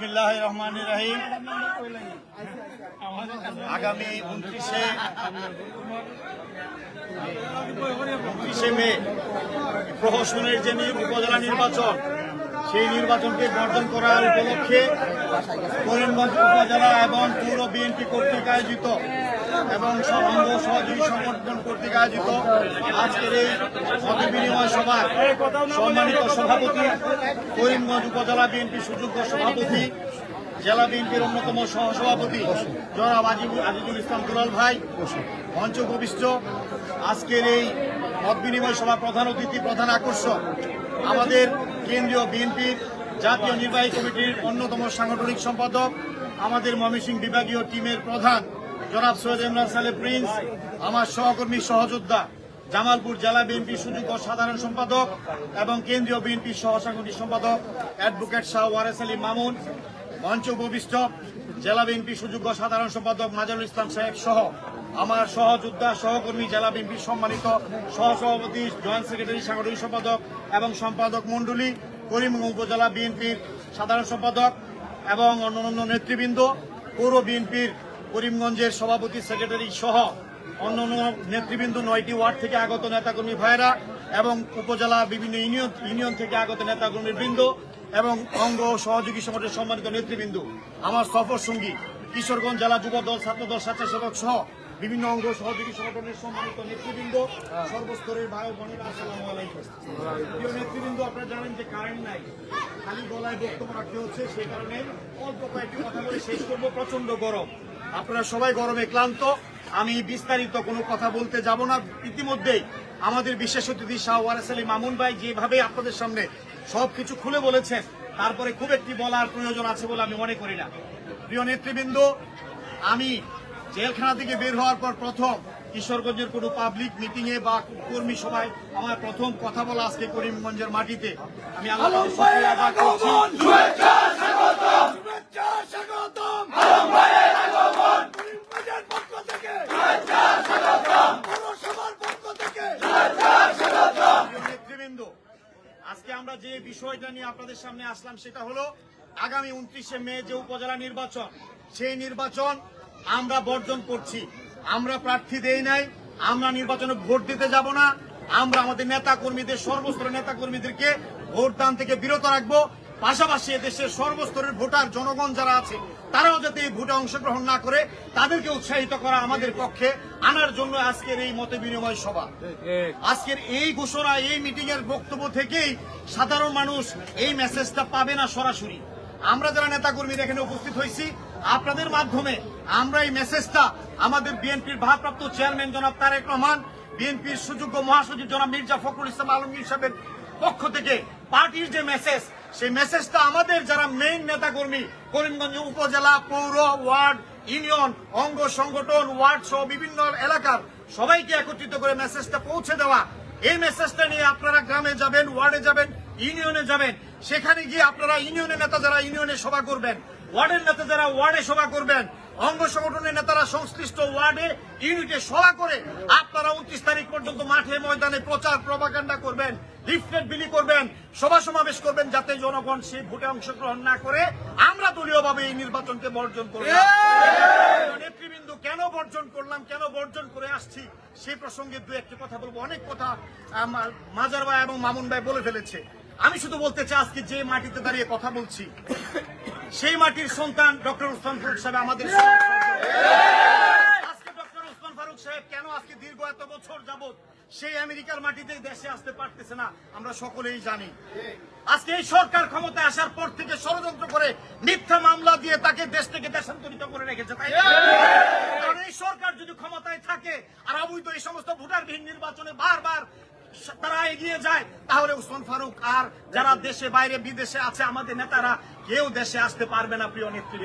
বিসমিল্লাহ রহমান রাহিম আগামী উনত্রিশে উনত্রিশে মে, প্রহসনের যে উপজেলা নির্বাচন, সেই নির্বাচনকে বর্জন করার উপলক্ষে করিমগঞ্জ উপজেলা এবং পৌর বিএনপি কর্তৃক আয়োজিত এবং সঙ্গ সহযোগী সংগঠন কর্তৃক আয়োজিত আজকের এই মত বিনিময় সভা সম্মানিত সভাপতি, করিমগঞ্জ উপজেলা বিএনপি সুযোগ্য সভাপতি, জেলা বিএনপির অন্যতম সহসভাপতি জনাব আজিজুল ইসলাম দুলাল ভাই, মঞ্চ উপবিষ্ট। আজকের এই মত বিনিময় সভা প্রধান অতিথি, প্রধান আকর্ষণ আমাদের কেন্দ্রীয় বিএনপির জাতীয় নির্বাহী কমিটির অন্যতম সাংগঠনিক সম্পাদক, আমাদের ময়মনসিংহ বিভাগীয় টিমের প্রধান জনাব সৈয়দ ইমরান সালে প্রিন্স, আমার সহকর্মী সহযোদ্ধা, জামালপুর জেলা বিএনপি সুযোগ্য সাধারণ সম্পাদক এবং কেন্দ্রীয় বিএনপি সহ সাংগঠনিক সম্পাদক অ্যাডভোকেট শাহ ওয়ারেস আলী মামুন, মঞ্চ উপবিষ্ট, জেলা বিএনপি সুযোগ্য সাধারণ সম্পাদক মাজারুল ইসলাম সাহেব সহ আমার সহযোদ্ধা, সহকর্মী, জেলা বিএনপির সম্মানিত সহসভাপতি, জয়েন্ট সেক্রেটারি, সাংগঠনিক সম্পাদক এবং সম্পাদক মণ্ডলী, করিমগঞ্জ উপজেলা বিএনপির সাধারণ সম্পাদক এবং অন্যান্য নেতৃবৃন্দ, পৌর বিএনপির করিমগঞ্জের সভাপতি, সেক্রেটারি সহ অন্য নেতৃবৃন্দ নয়টি ওয়ার্ড থেকে আগত নেতাকর্মী ভাইয়েরা এবং উপজেলা বিভিন্ন ইউনিয়ন ইউনিয়ন থেকে আগত নেতাকর্মী বৃন্দ এবং অঙ্গ সহযোগী সংগঠনের সম্মানিত নেতৃবৃন্দ। আমার সফর সঙ্গী কিশোরগঞ্জ জেলা যুব দল ছাত্রদল স্বেচ্ছাসেবক সহ বিভিন্ন অঙ্গ সহযোগী সংগঠনের সম্মানিত নেতৃবৃন্দ। সর্বস্তরের ভাই বোনেরা আসসালামু আলাইকুম। নেতৃবৃন্দ, আপনারা জানেন যে কারেন্ট নাই। খালি গলায় বক্তব্য রাখতে হচ্ছে সেই কারণে অল্প কয়েকটি কথা বলে শেষ করব। প্রচণ্ড গরম। আপনারা সবাই গরমে ক্লান্ত। আমি বিস্তারিত কোনো কথা বলতে যাব না। ইতিমধ্যেই আমাদের বিশেষ অতিথি শাহ ওয়ারেস আলী মামুন ভাই যেভাবে আপনাদের সামনে সবকিছু খুলে বলেছেন তারপরে খুব একটি বলার প্রয়োজন আছে বলে আমি মনে করি না। প্রিয় নেতৃবৃন্দ আমি জেলখানা থেকে বের হওয়ার পর প্রথম কিশোরগঞ্জের কোনো পাবলিক মিটিং এ বা কর্মী সভায় আমার প্রথম কথা বলা আজকে করিমগঞ্জের মাটিতে। আমি আল্লাহর কাছে শুকরিয়া আদায় করছি। প্রিয় নেতৃবৃন্দ আজকে আমরা যে বিষয়টা নিয়ে আপনাদের সামনে আসলাম সেটা হলো আগামী উনত্রিশে মে যে উপজেলা নির্বাচন, সেই নির্বাচন আমরা বর্জন করছি। আমরা প্রার্থী দেই নাই, আমরা নির্বাচনে ভোট দিতে যাব না। আমরা আমাদের নেতা কর্মীদের সর্বস্তরের নেতা কর্মীদেরকে ভোটদান থেকে বিরত রাখব। পাশাপাশি দেশের সর্বস্তরের ভোটার জনগণ যারা আছে তারাও যাতে এই ভোটে অংশগ্রহণ না করে, তাদেরকে উৎসাহিত করা আমাদের পক্ষে আনার জন্য আজকের এই মত বিনিময় সভা। আজকের এই ঘোষণা, এই মিটিং এর বক্তব্য থেকেই সাধারণ মানুষ এই মেসেজটা পাবে না সরাসরি। আমরা যারা নেতাকর্মীরা এখানে উপস্থিত হয়েছি, আপনাদের মাধ্যমে আমরা এই মেসেজটা আমাদের বিএনপির ভারপ্রাপ্ত চেয়ারম্যান জনাব তারেক রহমান, বিএনপির সুযোগ্য মহাসচিব জনাব মির্জা ফখরুল ইসলাম আলমগীর সাহেবের পক্ষ থেকে পার্টির যে মেসেজ সেই মেসেজটা আমাদের যারা মেইন নেতাকর্মী, করিমগঞ্জ উপজেলা পৌর ওয়ার্ড, ইউনিয়ন, অঙ্গ সংগঠন, ওয়ার্ড সহ বিভিন্ন এলাকার সবাইকে একত্রিত করে মেসেজটা পৌঁছে দেওয়া। এই মেসেজটা নিয়ে আপনারা গ্রামে যাবেন, ওয়ার্ডে যাবেন, ইউনিয়নে যাবেন। সেখানে গিয়ে আপনারা ইউনিয়নের নেতা যারা ইউনিয়নে সভা করবেন, ওয়ার্ডের নেতা যারা ওয়ার্ডে সভা করবেন অঙ্গ সংগঠনের নেতারা সংশ্লিষ্ট ওয়ার্ডে ইউনিটে সভা করে আপনারা উনত্রিশ তারিখ পর্যন্ত মাঠে ময়দানে প্রচার প্রভাকাণ্ডা করবেন লিফলেট বিলি করবেন সভা সমাবেশ করবেন যাতে জনগণ সেই ভোটে অংশগ্রহণ না করে। আমরা দলীয়ভাবে এই নির্বাচনকে বর্জন করব নেতৃবৃন্দ কেন বর্জন করলাম কেন বর্জন করে আসছি সেই প্রসঙ্গে দু একটি কথা বলব। অনেক কথা মাজার ভাই এবং মামুন ভাই বলে ফেলেছে। আমি শুধু বলতে চাই আজকে যে মাটিতে দাঁড়িয়ে কথা বলছি সেই মাটির সন্তান ডক্টর উসমান ফারুক সাহেব আমাদের আজকে ডক্টর উসমান ফারুক সাহেব কেন আজকে দীর্ঘ এত বছর যাবত সেই আমেরিকার মাটিতে দেশে আসতে পারতেছে না আমরা সকলেই জানি। আজকে এই সরকার ক্ষমতায় আসার পর থেকে ষড়যন্ত্র করে মিথ্যা মামলা দিয়ে তাকে দেশ থেকে দেশান্তরিত করে রেখেছে তাই কারণ এই সরকার যদি ক্ষমতায় থাকে আর অবৈধ এই সমস্ত ভোটারবিহীন নির্বাচনে বারবার তারা এগিয়ে যায়। তাহলে উসমান ফারুক আর যারা দেশে বাইরে বিদেশে আছে আমাদের নেতারা কেউ দেশে আসতে পারবে না প্রিয় নেত্রী।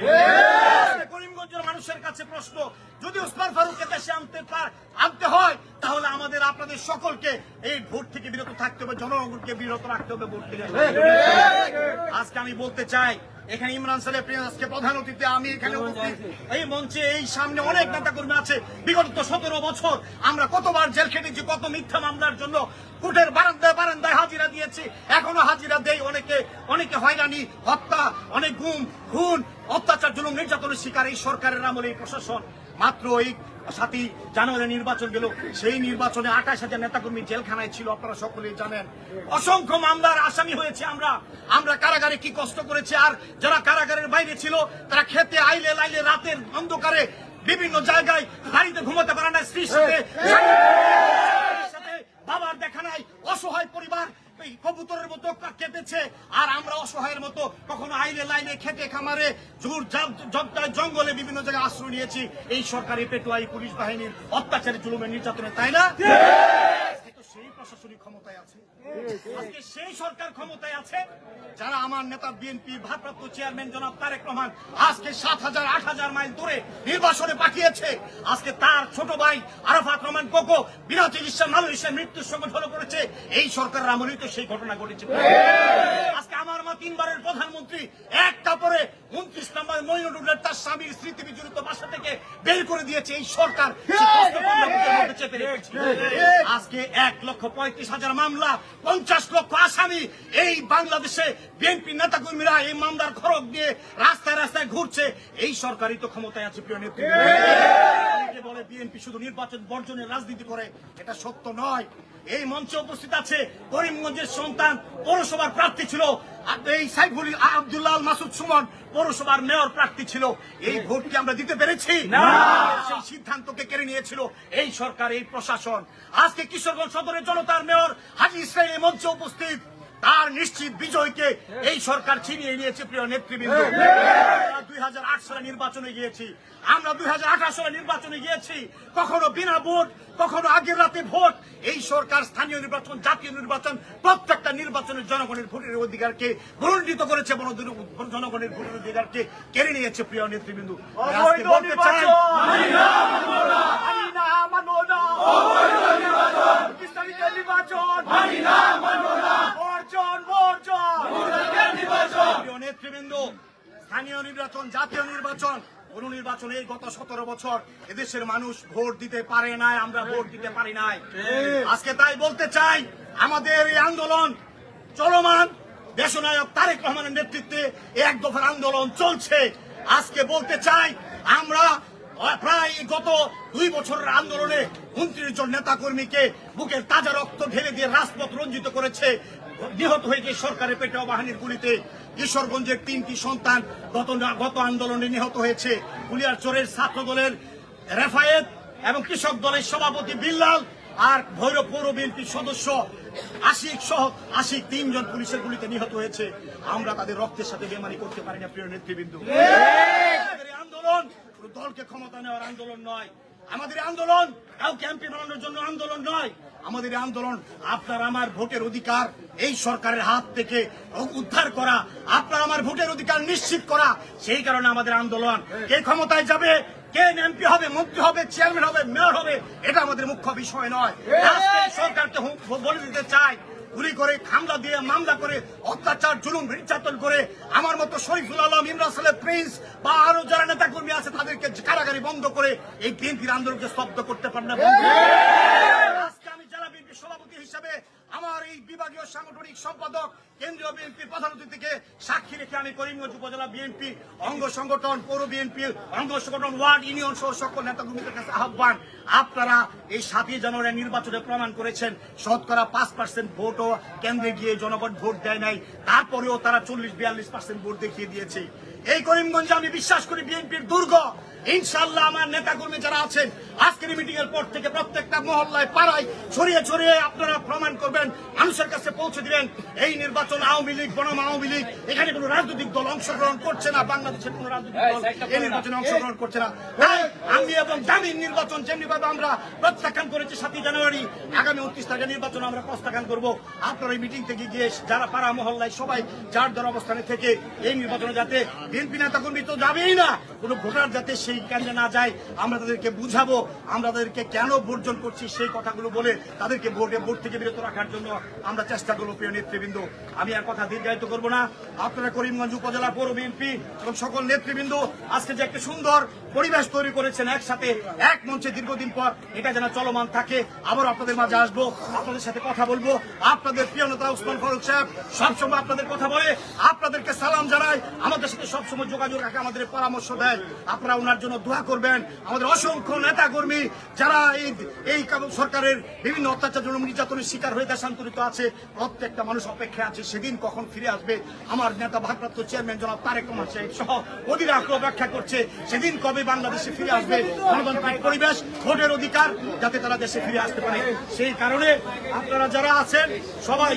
করিমগঞ্জের মানুষের কাছে প্রশ্ন যদি উসমান ফারুককে দেশে আনতে পার- আনতে হয় তাহলে আমাদের আপনাদের সকলকে এই ভোট থেকে বিরত থাকতে হবে জনগণকে বিরত রাখতে হবে ভোট থেকে। আজকে আমি বলতে চাই এখানে ইমরান সাহেব আজকে প্রধান অতিথি আমি এখানে এই মঞ্চে এই সামনে অনেক নেতা কর্মী আছে বিগত সতেরো বছর আমরা কতবার জেল খেটেছি, কত মিথ্যা মামলার জন্য কোর্টের বারান্দায় বারান্দায় হাজিরা দিয়েছি। এখনও হাজিরা দেই অনেকে অনেকে হয়রানি, হত্যা, অনেক গুম, খুন, অত্যাচার জুলুম, নির্যাতনের শিকার এই সরকারের আমলে এই প্রশাসন। মাত্র এই সাতই জানুয়ারি নির্বাচন গেল, সেই নির্বাচনে আঠাশ হাজার নেতাকর্মী জেলখানায় ছিল, আপনারা সকলেই জানেন। অসংখ্য মামলার আসামি হয়েছে আমরা। আমরা কারাগারে কি কষ্ট করেছি, আর যারা কারাগারের বাইরে ছিল, তারা খেতে আইলে লাইলে রাতের অন্ধকারে বিভিন্ন জায়গায় বাড়িতে ঘুমাতে পারে না স্ত্রীর সাথে। বাবার দেখা নাই অসহায় পরিবার। কবুতরের মতো কেটেছে আর আমরা অসহায়ের মতো কখনো আইলে লাইনে খেতে খামারে জোর জঙ্গলে বিভিন্ন জায়গায় আশ্রয় নিয়েছি। এই সরকারি পেটুয়াই পুলিশ বাহিনীর অত্যাচারী জুলুমের নির্যাতনে তাই না? সেই প্রশাসনিক ক্ষমতায় আছে। আজকে সেই সরকার ক্ষমতায় আছে, যারা আমার নেতা বিএনপি ভারপ্রাপ্ত চেয়ারম্যান জনাব তারেক রহমান আজকে সাত হাজার, আট হাজার মাইল দূরে নির্বাসনে পাঠিয়েছে। আজকে তার ছোট ভাই আরাফাত রহমান কোকো বিনা চিকিৎসা মালয়েশিয়ার মৃত্যুর সঙ্গে ঢলে পড়েছে এই সরকারের আমলেই তো সেই ঘটনা ঘটেছে। আজকে আমার মা তিনবারের প্রধানমন্ত্রী এক কাপড়ে উনত্রিশ নম্বর মইনুদ্দিনের তার স্বামীর স্মৃতি বিজড়িত বাসা থেকে বের করে দিয়েছে এই সরকার। আজকে এক লক্ষ পঁয়ত্রিশ হাজার মামলা পঞ্চাশ লক্ষ আসামি। এই বাংলাদেশে বিএনপি নেতাকর্মীরা এই মামলার খরচ দিয়ে রাস্তায় রাস্তায় ঘুরছে। এই সরকারই তো ক্ষমতায় আছে, প্রিয় নেত্রী। বলে বিএনপি শুধু নির্বাচন বর্জনের রাজনীতি করে, এটা সত্য নয়। এই মঞ্চে উপস্থিত আছে করিমগঞ্জের সন্তান, পৌরসভার প্রার্থী ছিল এই সাইফুল আব্দুল্লাহ মাসুদ সুমন পৌরসভার মেয়র প্রার্থী ছিল। এই ভোট কি আমরা দিতে পেরেছি। সেই সিদ্ধান্তকে কেড়ে নিয়েছিল এই সরকার এই প্রশাসন। আজকে কিশোরগঞ্জ সদরের জনতার মেয়র হাজি ইসরায়েল এই মঞ্চে উপস্থিত। তার নিশ্চিত বিজয়কে এই সরকার ছিনিয়ে নিয়েছে প্রিয় নেতৃবৃন্দ। দুই হাজার আট সালে নির্বাচনে গিয়েছি। আমরা দুই হাজার সালে নির্বাচনে গিয়েছি। কখনো বিনা ভোট কখনো আগের রাতে ভোট। এই সরকার স্থানীয় নির্বাচন জাতীয় নির্বাচন প্রত্যেকটা নির্বাচনের জনগণের ভোটের অধিকারকে বর্ণিত করেছে বড়- জনগণের ভোটের অধিকারকে কেড়ে নিয়েছে প্রিয় নেতৃবৃন্দ। বলতে চাই নির্বাচন মানি না মানো না বর্জন বর্জন প্রিয় নেতৃবৃন্দ স্থানীয় নির্বাচন জাতীয় নির্বাচন। কোন নির্বাচন এই গত সতেরো বছর এদেশের মানুষ ভোট দিতে পারে নাই আমরা ভোট দিতে পারি নাই। আজকে তাই বলতে চাই আমাদের এই আন্দোলন চলমান। দেশনায়ক তারেক রহমানের নেতৃত্বে এক দফার আন্দোলন চলছে। আজকে বলতে চাই আমরা প্রায় গত দুই বছরের আন্দোলনে উনত্রিশ জন নেতা কর্মীকে বুকের তাজা রক্ত ঢেলে দিয়ে রাজপথ রঞ্জিত করেছে। নিহত হয়েছে সরকারের পেটোয়া বাহিনীর গুলিতে কিশোরগঞ্জের তিনটি সন্তান গত গত আন্দোলনে নিহত হয়েছে। কুলিয়ার চোরের ছাত্র দলের রেফায়েত এবং কৃষক দলের সভাপতি বিল্লাল আর ভৈরব পৌর বিএনপির সদস্য আশিক সহ আশিক তিনজন পুলিশের গুলিতে নিহত হয়েছে। আমরা তাদের রক্তের সাথে বেমানি করতে পারি না প্রিয় নেতৃবৃন্দ। আন্দোলন দলকে ক্ষমতা নেওয়ার আন্দোলন নয়। আমাদের আন্দোলন কাউকে এমপি বানানোর জন্য আন্দোলন নয়। আমাদের আন্দোলন আপনার আমার ভোটের অধিকার, এই সরকারের হাত থেকে উদ্ধার করা, আপনার আমার ভোটের অধিকার নিশ্চিত করা, সেই কারণে আমাদের আন্দোলন। কে ক্ষমতায় যাবে, কে এমপি হবে, মন্ত্রী হবে, চেয়ারম্যান হবে, মেয়র হবে, এটা আমাদের মুখ্য বিষয় নয়। সরকারকে বলে দিতে চাই গুলি করে খামলা দিয়ে মামলা করে অত্যাচার জুলুম নির্যাতন করে আমার মতো শরীফুল আলম ইমরান সালেহ প্রিন্স বা আরও যারা নেতা কর্মী আছে তাদেরকে কারাগারি বন্ধ করে এই বিএনপির আন্দোলনকে স্তব্ধ করতে পারেন না। আজকে আমি জেলা বিএনপির সভাপতি হিসাবে আমার এই বিভাগীয় সাংগঠনিক সম্পাদক, কেন্দ্রীয় বিএনপির প্রধান অতিথিকে সাক্ষী রেখে আমি করিমগঞ্জ উপজেলা বিএনপি অঙ্গ সংগঠন, পৌর বিএনপি অঙ্গ সংগঠন, ওয়ার্ড ইউনিয়ন সহ সকল নেতাকর্মীদের কাছে আহ্বান। আপনারা এই সাতই জানুয়ারি নির্বাচনে প্রমাণ করেছেন, শতকরা পাঁচ পার্সেন্ট ভোটও কেন্দ্রে গিয়ে জনগণ ভোট দেয় নাই, তারপরেও তারা চল্লিশ বিয়াল্লিশ পার্সেন্ট ভোট দেখিয়ে দিয়েছে। এই করিমগঞ্জে আমি বিশ্বাস করি বিএনপির দুর্গ ইনশাল্লাহ আমার নেতা কর্মী যারা আছেন আজকের মিটিং এর পর থেকে প্রত্যেকটা মহল্লায় পাড়ায় ছড়িয়ে ছড়িয়ে আপনারা প্রমাণ করবেন মানুষের কাছে পৌঁছে দিবেন এই নির্বাচন আওয়ামী লীগ বনাম আওয়ামী লীগ এখানে কোনো রাজনৈতিক দল অংশগ্রহণ করছে না বাংলাদেশের কোনো রাজনৈতিক দল এই নির্বাচনে অংশগ্রহণ করছে না। তাই আমি এবং জামিন নির্বাচন যেমনি ভাবে আমরা প্রত্যাখ্যান করেছি সাতই জানুয়ারি আগামী উনত্রিশ তারিখে নির্বাচন আমরা প্রত্যাখ্যান করব। আপনারা এই মিটিং থেকে গিয়ে যারা পাড়া মহল্লায় সবাই যার যার অবস্থানে থেকে এই নির্বাচনে যাতে বিএনপি নেতা কর্মী তো যাবেই না কোনো ভোটার যাতে সেই সেই কেন্দ্রে না যায়, আমরা তাদেরকে বুঝাবো, আমরা তাদেরকে কেন বর্জন করছি সেই কথাগুলো বলে তাদেরকে ভোটে ভোট থেকে বিরত রাখার জন্য আমরা চেষ্টা করব প্রিয় নেতৃবৃন্দ। আমি আর কথা দীর্ঘায়িত করব না। আপনারা করিমগঞ্জ উপজেলা পৌর বিএনপি এবং সকল নেতৃবৃন্দ, আজকে যে একটা সুন্দর পরিবেশ তৈরি করেছেন একসাথে, এক মঞ্চে দীর্ঘদিন পর, এটা যেন চলমান থাকে। আবার আপনাদের মাঝে আসব, আপনাদের সাথে কথা বলব। আপনাদের প্রিয় নেতা উসমান ফারুক সাহেব, সবসময় আপনাদের কথা বলে, আপনাদেরকে সালাম জানাই। আমাদের সাথে সবসময় যোগাযোগ রাখে, আমাদের পরামর্শ দেয়। আপনারা ওনার জন্য দোয়া করবেন। আমাদের অসংখ্য নেতা কর্মী যারা এই এই সরকারের বিভিন্ন অত্যাচার জন্য নির্যাতনের শিকার হয়ে দেশান্তরিত আছে, প্রত্যেকটা মানুষ অপেক্ষা আছে, সেদিন কখন ফিরে আসবে? আমার নেতা ভারপ্রাপ্ত চেয়ারম্যান জনাব তারেক রহমান সাহেব সহ অধীর আগ্রহ ব্যাখ্যা করছে, সেদিন কবে বাংলাদেশে ফিরে আসবে? গণতান্ত্রিক পরিবেশ, ভোটের অধিকার, যাতে তারা দেশে ফিরে আসতে পারে। সেই কারণে আপনারা যারা আছেন, সবাই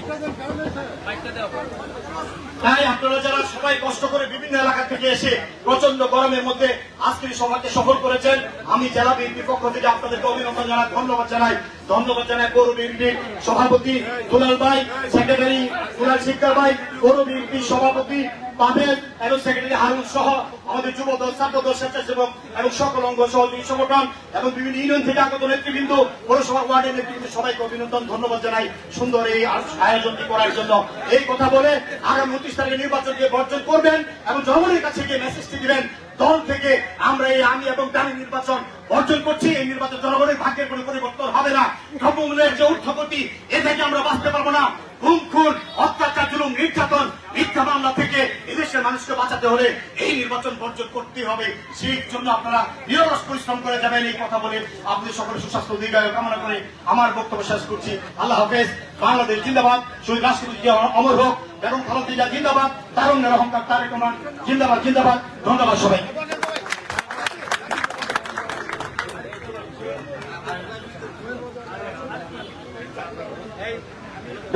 তাই আপনারা যারা সবাই কষ্ট করে বিভিন্ন এলাকা থেকে এসে প্রচণ্ড গরমের মধ্যে আজকের সভাকে সফল করেছেন, আমি জেলা বিএনপির পক্ষ থেকে আপনাদেরকে অভিনন্দন জানাই, ধন্যবাদ জানাই। ধন্যবাদ জানাই পৌর বিএনপির সভাপতি দুলাল ভাই সেক্রেটারি দুলাল শিকদার ভাই, পৌর বিএনপির সভাপতি সকল এবং বিভিন্ন পৌরসভা সবাইকে অভিনন্দন, ধন্যবাদ জানাই সুন্দর এই করার জন্য। এই কথা বলে নির্বাচনকে বর্জন করবেন এবং জনগণের কাছে গিয়ে মেসেজটি দিবেন। দল থেকে আমরা এই আমি এবং দামি নির্বাচন অর্জন করছি। এই নির্বাচন জনগণের ভাগ্যের কোনো পরিবর্তন হবে না। দ্রব্যমূল্যের যে উর্ধপতি এ থেকে আমরা বাঁচতে পারব না। হুম খুন অত্যাচার, জুলুম, নির্যাতন, মিথ্যা মামলা থেকে মানুষকে বাঁচাতে হলে এই নির্বাচন বর্জন করতে হবে। সেই জন্য আপনারা নিরলস পরিশ্রম করে যাবেন, এই কথা বলে আপনাদের সকলের সুস্বাস্থ্য দীর্ঘায়ু কামনা করে আমার বক্তব্য শেষ করছি। আল্লাহ হাফেজ, বাংলাদেশ জিন্দাবাদ, শহীদ রাষ্ট্রপতি অমর হোক এবং খালেদা জিন্দাবাদ তারুণ্যের অহংকার তারেক রহমান জিন্দাবাদ জিন্দাবাদ। ধন্যবাদ সবাই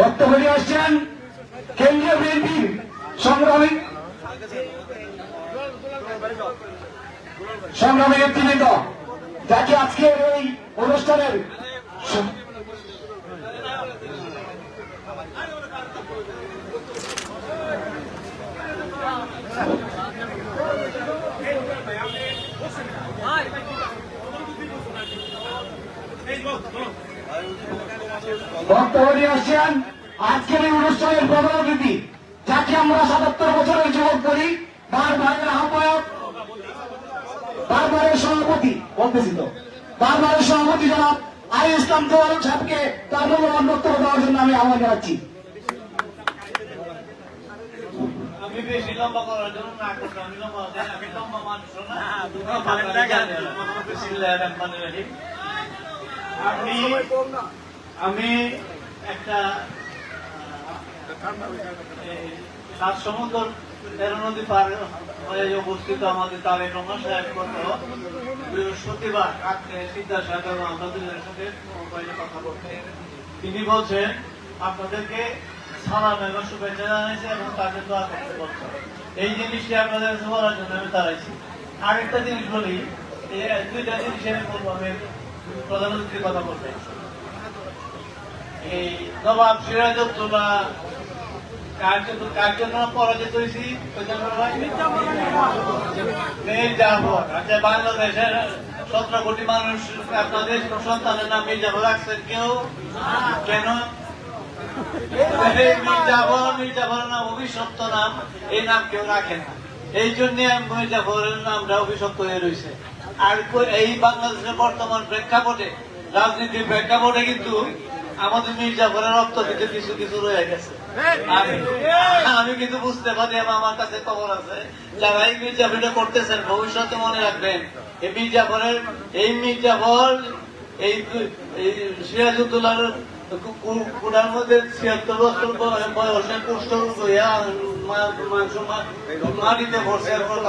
বক্তব্য নিয়ে আসছেন কেন্দ্রীয় বিএনপির সংগ্রামী সংগ্রামী নেতৃবৃন্দ, যাকে আজকের এই অনুষ্ঠানের বক্তব্য আসছেন আজকের এই অনুষ্ঠানের প্রধান অতিথি, যাকে আমরা সাতাত্তর বছরের যুবক করি বারবারের আহ্বায়ক বারবারের সভাপতি বলতেছি তো। বারবারের সভাপতি জনাব আলী ইসলাম তোয়ারক সাহেবকে তার মূল্যবান বক্তব্য দেওয়ার জন্য আমি আহ্বান জানাচ্ছি। আমি বেশি লম্বা করার জন্য না করতাম আমি লম্বা আমি লম্বা মানুষ না। আমি আমি একটা সাত সমুদ্র তিনি বলছেন, আপনাদেরকে সালাম এবং শুভেচ্ছা জানাইছে এবং তাদের দোয়া করতে বলছে। এই জিনিসটি আপনাদের বলার জন্য আমি দাঁড়াইছি। আরেকটা জিনিস বলি দুইটা জিনিস আমি বলব, আমি প্রধানমন্ত্রীর কথা বলতে এই নবাব সিরাজউদ্দৌলা আচ্ছা নাম নাম এই নাম কেউ রাখে না। এই জন্য মীর নামটা অভিশপ্ত হয়ে রয়েছে। আর এই বাংলাদেশের বর্তমান প্রেক্ষাপটে, রাজনীতির প্রেক্ষাপটে কিন্তু আমাদের মীর জাফরের রক্ত কিন্তু কিছু কিছু রয়ে গেছে। আমি- কিন্তু বুঝতে পারি আমার কাছে খবর আছে যারা এই মির্জাফরটা করতেছেন, ভবিষ্যতে মনে রাখবেন এই মির্জাফরের এই মির্জাফর এই এই সিরাজউদ্দৌলার কুড়ার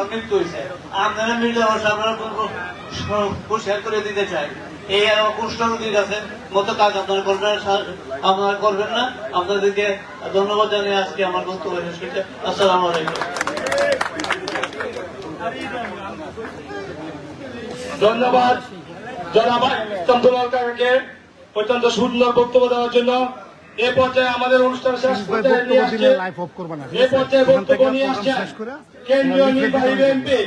মৃত্যু হয়েছে আপনারা মির্জাফর সাহেবের পরিষ্কার করে দিতে চাই। এই কুষ্ঠ রোগীর কাছে মতো কাজ আপনারা করবেন আপনারা করবেন না। আপনাদেরকে ধন্যবাদ জানিয়ে আজকে আমার বক্তব্য শেষ করছে। আসসালামু আলাইকুম। ধন্যবাদ জনাব চন্দ্রলাল কাকাকে অত্যন্ত সুন্দর বক্তব্য দেওয়ার জন্য। এ পর্যায়ে আমাদের অনুষ্ঠান শেষ পর্যায়ে নিয়ে আসছে এ পর্যায়ে বক্তব্য নিয়ে আসছেন কেন্দ্রীয় নির্বাহী এমপি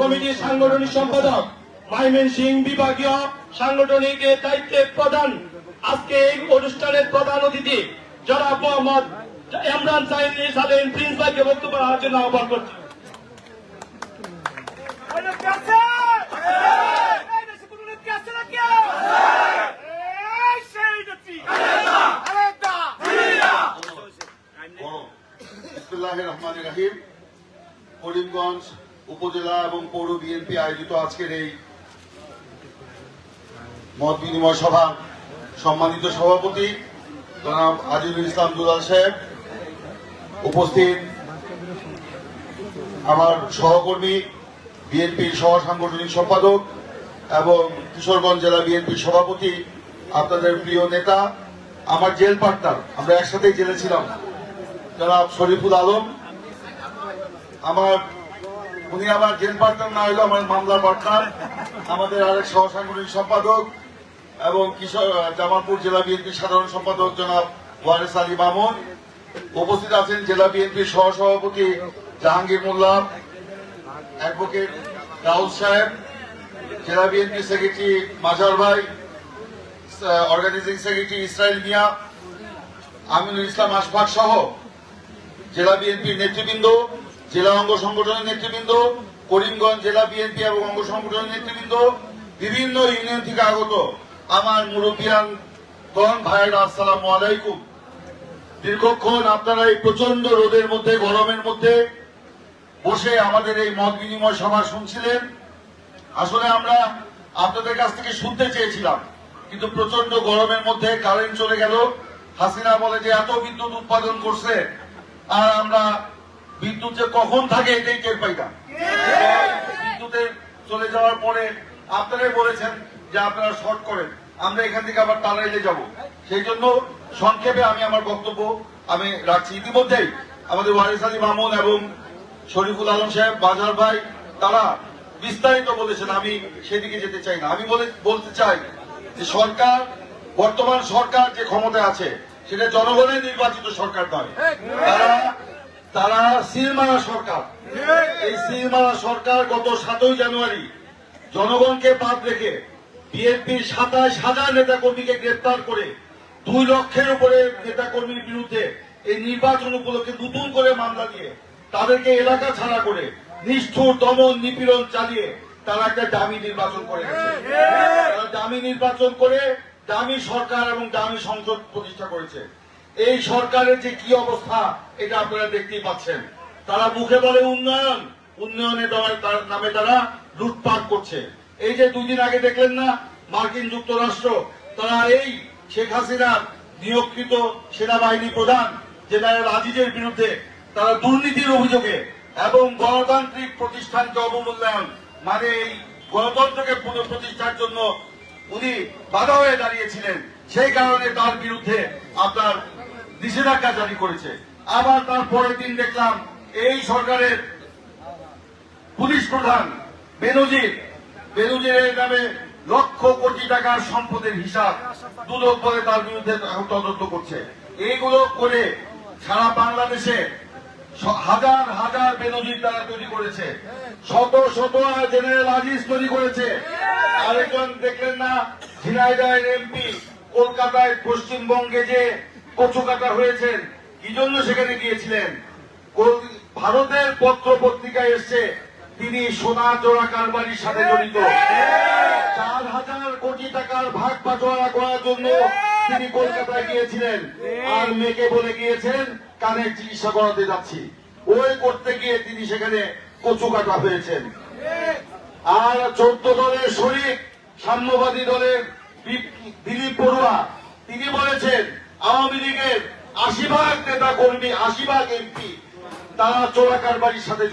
কমিটির সাংগঠনিক সম্পাদক ময়মনসিং বিভাগীয় সাংগঠনিক দায়িত্বের প্রধান। আজকে এই অনুষ্ঠানের প্রধান অতিথি জনাব মোহাম্মদ ইমরান সাইদ সালেন প্রিন্স ভাইকে বক্তব্য রাখার জন্য আহ্বান করছি। করিমগঞ্জ উপজেলা এবং পৌর বিএনপি আয়োজিত আজকের এই মত বিনিময় সভা সম্মানিত সভাপতি জনাব আজিজুল ইসলাম দুলাল সাহেব, উপস্থিত আমার সহকর্মী, বিএনপির সহ সাংগঠনিক সম্পাদক এবং কিশোরগঞ্জ জেলা বিএনপির সভাপতি, আপনাদের প্রিয় নেতা, আমার জেল পার্টনার, আমরা একসাথেই জেলে ছিলাম, জনাব শরীফুল আলম। আমার, উনি আমার জেল পার্টনার না হইলেও আমার মামলার পার্টনার, আমাদের আরেক সহ সাংগঠনিক সম্পাদক এবং কিশোর জামালপুর জেলা বিএনপির সাধারণ সম্পাদক জনাব ওয়ারেস আলী মামুন। উপস্থিত আছেন জেলা বিএনপির সহ সভাপতি জাহাঙ্গীর মোল্লা, অ্যাডভোকেট রাউল সাহেব, জেলা বিএনপি সেক্রেটারি মাজার ভাই organising secretary Israel Mia, Aminul Islam Ashfaq সহ জেলা বিএনপির নেতৃবৃন্দ, জেলা অঙ্গ সংগঠনের নেতৃবৃন্দ, করিমগঞ্জ জেলা বিএনপি এবং অঙ্গ সংগঠনের নেতৃবৃন্দ, বিভিন্ন ইউনিয়ন থেকে আগত আমার মুরব্বিয়ান গণ ভাইয়েরা আসসালামু আলাইকুম। দীর্ঘক্ষণ আপনারা এই প্রচণ্ড রোদের মধ্যে গরমের মধ্যে বসে আমাদের এই মত বিনিময় সভা শুনছিলেন। আসলে আমরা আপনাদের কাছ থেকে শুনতে চেয়েছিলাম কিন্তু প্রচণ্ড গরমের মধ্যে কারেন্ট চলে গেল। হাসিনা বলে যে এত বিদ্যুৎ উৎপাদন করছে আর আমরা বিদ্যুৎ যে কখন থাকে এটাই টের পাই না। বিদ্যুতের চলে যাওয়ার পরে আপনারাই বলেছেন যে আপনারা শর্ট করেন, আমরা এখান থেকে আবার টালাইলে যাব। সেই জন্য সংক্ষেপে আমি আমার বক্তব্য আমি রাখছি। ইতিমধ্যেই আমাদের ওয়ারিস আলী মামুন এবং শরীফুল আলম সাহেব, বাজার ভাই, তারা বিস্তারিত বলেছেন, আমি সেদিকে যেতে চাই না। আমি বলতে চাই যে সরকার, বর্তমান সরকার যে ক্ষমতায় আছে, সেটা জনগণের নির্বাচিত সরকার নয়। তারা তারা সিলমারা সরকার। এই সিলমারা সরকার গত সাতই জানুয়ারি জনগণকে বাদ রেখে বিএনপির সাতাশ হাজার নেতা কর্মীকে গ্রেপ্তার করে দুই লক্ষের উপরে নেতা কর্মীর বিরুদ্ধে এই নির্বাচন উপলক্ষে নতুন করে মামলা দিয়ে তাদেরকে এলাকা ছাড়া করে নিষ্ঠুর, দমন, নিপীড়ন চালিয়ে তারা একটা দামি নির্বাচন করে দামি নির্বাচন করে দামি সরকার এবং দামি সংসদ প্রতিষ্ঠা করেছে। এই সরকারের যে কি অবস্থা, এটা আপনারা দেখতেই পাচ্ছেন। তারা মুখে বলে উন্নয়ন উন্নয়নের নামে তারা লুটপাট করছে। এই যে দুদিন আগে দেখলেন না মার্কিন যুক্তরাষ্ট্র, তারা এই শেখ হাসিনার নিয়োগকৃত সেনাবাহিনী প্রধান জেনারেল আজিজের বিরুদ্ধে তারা দুর্নীতির অভিযোগে এবং গণতান্ত্রিক প্রতিষ্ঠানকে অবমূল্যায়ন মানে এই গণতন্ত্রকে পুনঃপ্রতিষ্ঠার জন্য উনি বাধা হয়ে দাঁড়িয়েছিলেন, সেই কারণে তার বিরুদ্ধে আপনার নিষেধাজ্ঞা জারি করেছে। আবার তার পরের দিন দেখলাম এই সরকারের পুলিশ প্রধান বেনজির বেনজিরের নামে লক্ষ কোটি টাকার সম্পদের হিসাব দুদক বলে তার বিরুদ্ধে তদন্ত করছে। এইগুলো করে সারা বাংলাদেশে হাজার হাজার বেনজির তারা তৈরি করেছে। শত শত জেনারেল আজিজ তৈরি করেছে। আরেকজন দেখলেন না, ঝিনাইদহের এমপি, কলকাতায় পশ্চিমবঙ্গে যে কচুকাটা হয়েছেন কি জন্য সেখানে গিয়েছিলেন? ভারতের পত্র পত্রিকায় এসছে তিনি সোনা জোড়া কারবারির সাথে জড়িত। চার হাজার কোটি টাকার ভাগ বাটোয়ারা করার জন্য তিনি কলকাতায় গিয়েছিলেন। আর মেয়েকে বলে গিয়েছেন কানের চিকিৎসা করাতে যাচ্ছি। ওই করতে গিয়ে তিনি সেখানে কচু কাটা হয়েছেন আর চোদ্দ দলের শরিক সাম্যবাদী দলের দিলীপ বড়ুয়া তিনি বলেছেন আওয়ামী লীগের আশি ভাগ নেতা কর্মী আশি ভাগ এমপি তারা চোরাকার বাড়ির সাথে